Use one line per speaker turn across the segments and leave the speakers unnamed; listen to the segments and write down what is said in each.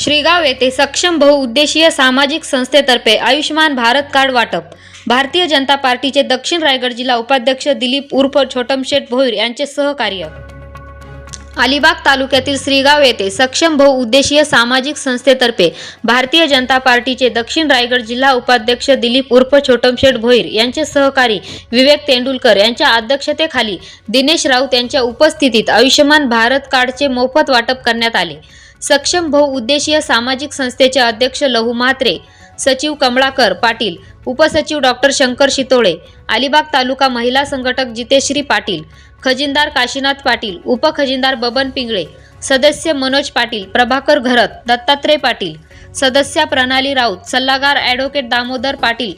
श्रीगाव येथे सक्षम बहुउद्देशीय सामाजिक संस्थेतर्फे आयुष्मान भारत कार्ड वाटप. भारतीय जनता पार्टीचे दक्षिण रायगड जिल्हा उपाध्यक्ष दिलीप उर्फ छोटमशेठ भोईर यांचे सहकार्य. अलिबाग तालुक्यातील श्रीगाव येथे सक्षम बहुउद्देशीय सामाजिक संस्थेतर्फे भारतीय जनता पार्टीचे दक्षिण रायगड जिल्हा उपाध्यक्ष दिलीप उर्फ छोटमशेठ भोईर यांचे सहकारी विवेक तेंडुलकर यांच्या अध्यक्षतेखाली दिनेश राऊत यांच्या उपस्थितीत आयुष्यमान भारत कार्डचे मोफत वाटप करण्यात आले. सक्षम बहुउद्देशीय सामाजिक संस्थेचे अध्यक्ष लहू म्हात्रे सचिव कमळाकर पाटील उपसचिव डॉक्टर शंकर शितोळे अलिबाग तालुका महिला संघटक जितेश्री पाटील खजिनदार काशीनाथ पाटील उपखजिनदार बबन पिंगळे सदस्य मनोज पाटील प्रभाकर घरत दत्तात्रय पाटील सदस्या प्रणाली राऊत सल्लागार ॲडव्होकेट दामोदर पाटील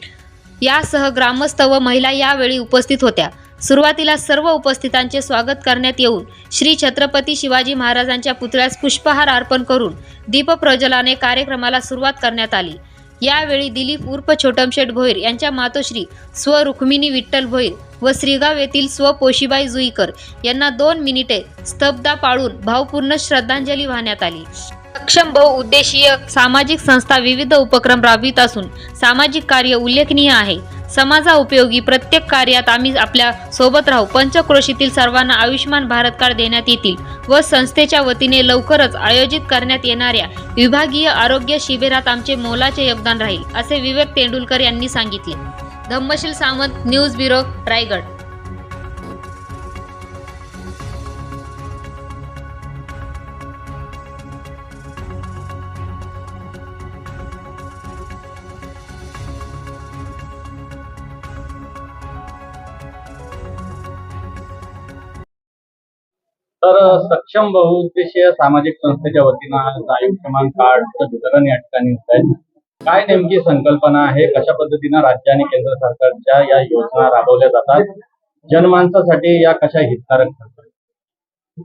यासह ग्रामस्थ व महिला यावेळी उपस्थित होत्या. सुरुवातीला सर्व उपस्थितांचे स्वागत करण्यात येऊन श्री छत्रपती शिवाजी महाराजांच्या पुतळ्यास पुष्पहार अर्पण करून दीपप्रज्वलाने कार्यक्रमाला सुरुवात करण्यात आली. यावेळी दिलीप उर्फ छोटमशेठ भोईर यांच्या मातोश्री स्व रुक्मिणी विठ्ठल भोईर व श्रीगाव येथील स्व पोशीबाई जुईकर यांना दोन मिनिटे स्तब्धा पाळून भावपूर्ण श्रद्धांजली वाहण्यात आली. सक्षम बहुउद्देशीय सामाजिक संस्था विविध उपक्रम राबवित असून सामाजिक कार्य उल्लेखनीय आहे. समाजा उपयोगी प्रत्येक कार्यात आम्ही आपल्यासोबत राहू. पंचक्रोशीतील सर्वांना आयुष्यमान भारत कार्ड देण्यात येतील व संस्थेच्या वतीने लवकरच आयोजित करण्यात येणाऱ्या विभागीय आरोग्य शिबिरात आमचे मोलाचे योगदान राहील असे विवेक तेंडुलकर यांनी सांगितले. Dhammashil Samant news bureau Raigad.
तर सक्षम बहुउद्देशीय सामाजिक संस्थेच्या वतीनं आज आयुष्यमान कार्डचं वितरण या ठिकाणी होत आहे. काय नेमकी संकल्पना आहे? कशा पद्धतीनं राज्य आणि केंद्र सरकारच्या या योजना राबवल्या जातात? जनमानसासाठी या कशा हितकारक ठरतात?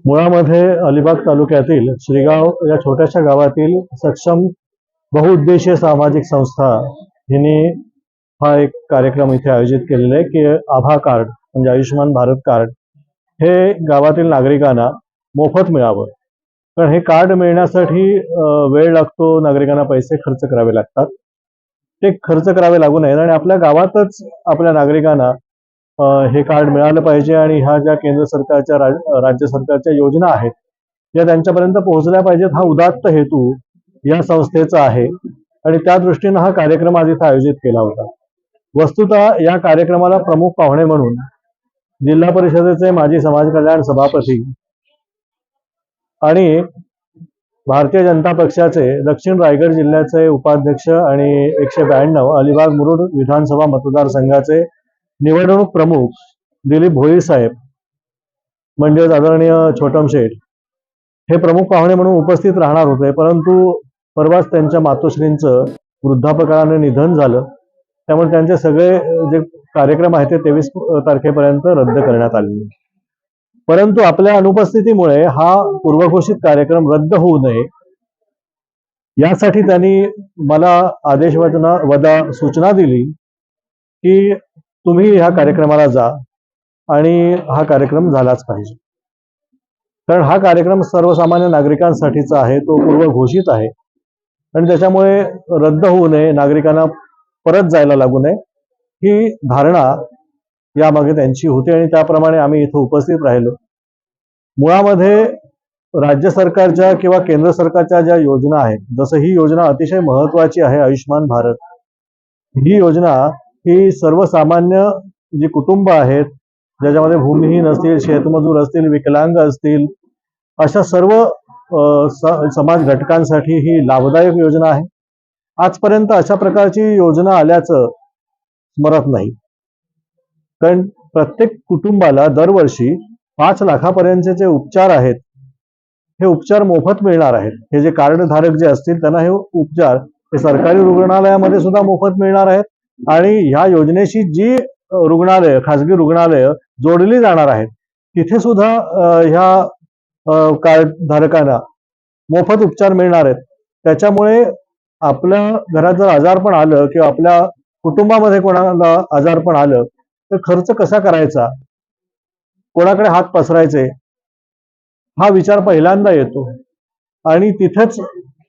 मुळामध्ये अलिबाग तालुक्यातील श्रीगाव या छोट्याशा गावातील सक्षम बहुउद्देशीय सामाजिक संस्था हिने हा एक कार्यक्रम इथे आयोजित केलेला आहे की आभा कार्ड म्हणजे आयुष्यमान भारत कार्ड. हे गावातील नागरिकांना मोफत मिळावं. कारण हे कार्ड मिळण्यासाठी वेळ लागतो नागरिकांना पैसे खर्च करावे लागतात. ते खर्च करावे लागू नयेत आणि आपल्या गावातच आपल्या नागरिकांना हे कार्ड मिळालं पाहिजे आणि ह्या ज्या केंद्र सरकारच्या राज- राज्य सरकारच्या योजना आहेत या त्यांच्यापर्यंत पोहोचल्या पाहिजेत हा उदात्त हेतू या संस्थेचा आहे. आणि त्या दृष्टीनं हा कार्यक्रम आज इथं आयोजित केला होता. वस्तुतः या कार्यक्रमाला प्रमुख पाहुणे म्हणून जिल्हा परिषदेचे माजी समाज कल्याण सभापती आणि भारतीय जनता पक्षाचे दक्षिण रायगड जिल्ह्याचे उपाध्यक्ष आणि एकशे ब्याण्णव अलिबाग मुरुड विधानसभा मतदारसंघाचे निवडणूक प्रमुख दिलीप भोईर साहेब म्हणजेच आदरणीय छोटम शेठ हे प्रमुख पाहुणे म्हणून उपस्थित राहणार होते परंतु परवाच त्यांच्या मातोश्रींचं वृद्धापकाळाने निधन झालं. त्यामुळे त्यांचे सगळे जे कार्यक्रम आहेत ते तेवीस तारखेपर्यंत रद्द करण्यात आले. परंतु आपल्या अनुपस्थितीमुळे हा पूर्वघोषित कार्यक्रम रद्द होऊ नये यासाठी त्यांनी मला आदेश वचना वदा सूचना दिली की तुम्ही ह्या कार्यक्रमाला जा आणि हा कार्यक्रम झालाच पाहिजे. कारण हा कार्यक्रम सर्वसामान्य नागरिकांसाठीचा आहे तो पूर्व घोषित आहे. आणि त्याच्यामुळे रद्द होऊ नये नागरिकांना परत जायला लागू नये. ही धारणा यामागे त्यांची होती आणि त्याप्रमाणे आम्ही इथं उपस्थित राहिलो. मुळामध्ये राज्य सरकारच्या किंवा केंद्र सरकारच्या ज्या योजना आहेत जसं ही योजना अतिशय महत्वाची आहे आयुष्यमान भारत ही योजना ही सर्वसामान्य जी कुटुंब आहेत ज्याच्यामध्ये भूमिहीन असतील शेतमजूर असतील विकलांग असतील अशा सर्व स- समाज घटकांसाठी ही लाभदायक योजना आहे. आजपर्यंत अशा प्रकारची योजना आल्याचं स्मरत नाही. कारण प्रत्येक कुटुंबाला दरवर्षी पाच लाखापर्यंतचे जे उपचार आहेत हे उपचार मोफत मिळणार आहेत. हे जे कार्डधारक जे असतील त्यांना हे उपचार हे सरकारी रुग्णालयामध्ये सुद्धा मोफत मिळणार आहेत. आणि ह्या योजनेशी जी रुग्णालय खाजगी रुग्णालय जोडली जाणार आहेत तिथे सुद्धा ह्या कार्डधारकांना कार्ड धारकांना मोफत उपचार मिळणार आहेत. त्याच्यामुळे आपल्या घरात जर आजारपण आलं किंवा आपल्या कुटुंबामध्ये कोणाला आजारपण आलं तर खर्च कसा करायचा? कोणाकडे हात पसरायचे? हा विचार पहिल्यांदा येतो. आणि तिथेच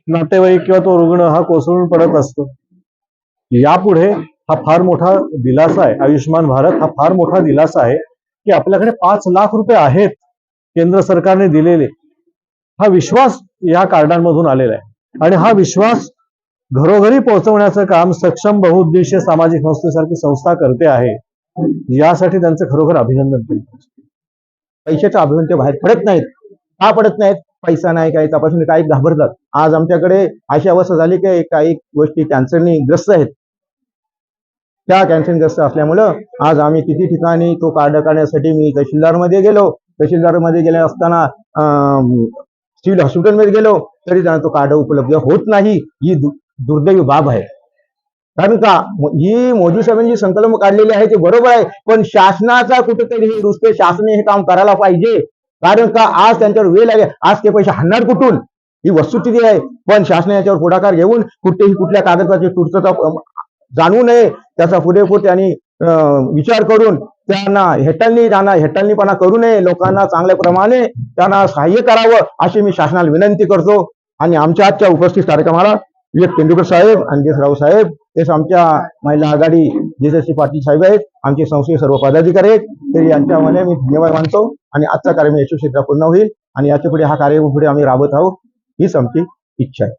नातेवाईक किंवा तो रुग्ण हा कोसळून पडत असतो. यापुढे हा फार मोठा दिलासा आहे. आयुष्यमान भारत हा फार मोठा दिलासा आहे की आपल्याकडे पाच लाख रुपये आहेत केंद्र सरकारने दिलेले. हा विश्वास या कार्डांमधून आलेला आहे. आणि हा विश्वास घरोघरी पोहोचवण्याचं काम सक्षम बहुउद्देशीय सामाजिक संस्थेसारखी संस्था करते आहे यासाठी त्यांचं खरोखर अभिनंदन केलं.
पैशाच्या अभिमान बाहेर पडत नाहीत. का पडत नाहीत? पैसा नाही काही तपासणी काही घाबरतात. आज आमच्याकडे अशी अवस्था झाली की काही गोष्टी कॅन्सरनी ग्रस्त आहेत. त्या कॅन्सरग्रस्त असल्यामुळं आज आम्ही किती ठिकाणी तो कार्ड काढण्यासाठी मी तहसीलदारमध्ये गेलो. तहसीलदारमध्ये गेले असताना सिव्हिल हॉस्पिटलमध्ये गेलो तरी त्यांना तो कार्ड उपलब्ध होत नाही. ही दुर्दैवी बाब आहे. कारण का ही मोदी साहेबांनी जी संकल्प काढलेली आहे ते बरोबर आहे पण शासनाचा कुठेतरी हे नुसते हे काम करायला पाहिजे. कारण का आज त्यांच्यावर वेळ आहे आज ते पैसे हाणणार कुठून? ही वस्तुस्थिती आहे. पण शासन याच्यावर पुढाकार घेऊन कुठेही कुठल्या कागदपत्राची पूर्तता जाणू नये त्याचा पुरेपूर त्यांनी विचार करून त्यांना हेटलनी त्यांना हेटलनीपणा करू नये. लोकांना चांगल्या प्रमाणे त्यांना सहाय्य करावं अशी मी शासनाला विनंती करतो. आणि आमच्या आजच्या उपस्थित कार्यक्रमाला विवेक तेंडुलकर साहेब अंजेश राव साहेब तेच आमच्या महिला आघाडी जेजस्वी पाटील साहेब आहेत आमचे संस्थेचे सर्व पदाधिकारी आहेत तरी यांच्यामध्ये मी धन्यवाद मानतो आणि आजचा कार्यक्रम यशस्वीरित्या पूर्ण होईल आणि याच्यापुढे हा कार्य पुढे आम्ही राबत आहोत हीच आमची इच्छा आहे.